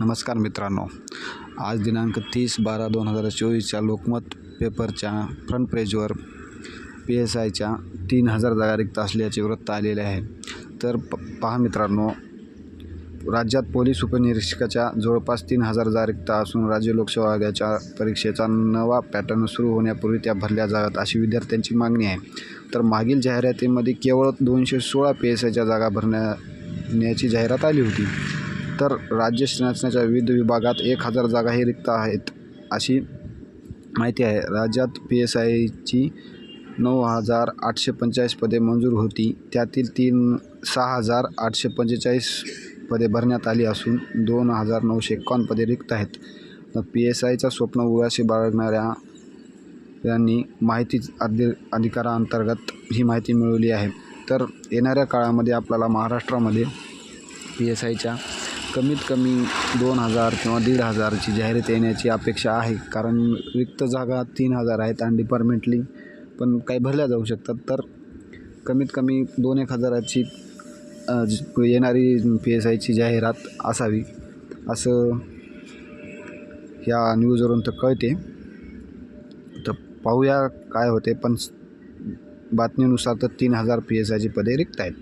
नमस्कार मित्रांनो. आज दिनांक तीस बारा दोन हजार चोवीसच्या लोकमत पेपरच्या फ्रंट पेजवर पी एस आयच्या तीन हजार जागा रिक्त असल्याचे वृत्त आलेले आहे. तर प पहा मित्रांनो राज्यात पोलीस उपनिरीक्षकाच्या जवळपास तीन हजार जागा रिक्त असून राज्य लोकसेवा आयोगाच्या परीक्षेचा नवा पॅटर्न सुरू होण्यापूर्वी त्या भरल्या जाव्यात अशी विद्यार्थ्यांची मागणी आहे. तर मागील जाहिरातीमध्ये केवळ दोनशे सोळा पी एस आयच्या जागा भरण्याची जाहिरात आली होती. तर राज्य शासनाच्या विविध विभागात एक हजार जागाही रिक्त आहेत अशी माहिती आहे. राज्यात पी एस आयची नऊ हजार आठशे पंचेचाळीस पदे मंजूर होती. त्यातील तीन सहा हजार आठशे पंचेचाळीस पदे भरण्यात आली असून दोन हजार नऊशे एकावन्न पदे रिक्त आहेत. पी एस आयचा स्वप्न उगाशी बाळगणाऱ्या यांनी माहिती अधि अधिकाराअंतर्गत ही माहिती मिळवली आहे. तर येणाऱ्या काळामध्ये आपल्याला महाराष्ट्रामध्ये पी एस आयच्या कमीत कमी दोन हजार किंवा दीड हजारची जाहिरात येण्याची अपेक्षा आहे. कारण रिक्त जागा तीन हजार आहेत आणि डिपार्टमेंटली पण काही भरल्या जाऊ शकतात. तर कमीत कमी दोन एक हजाराची येणारी पी एस आयची जाहिरात असावी. असं ह्या न्यूजवरून तर कळते. तर पाहूया काय होते. पण बातमीनुसार तर तीन हजार पी एस आयची पदे रिक्त आहेत.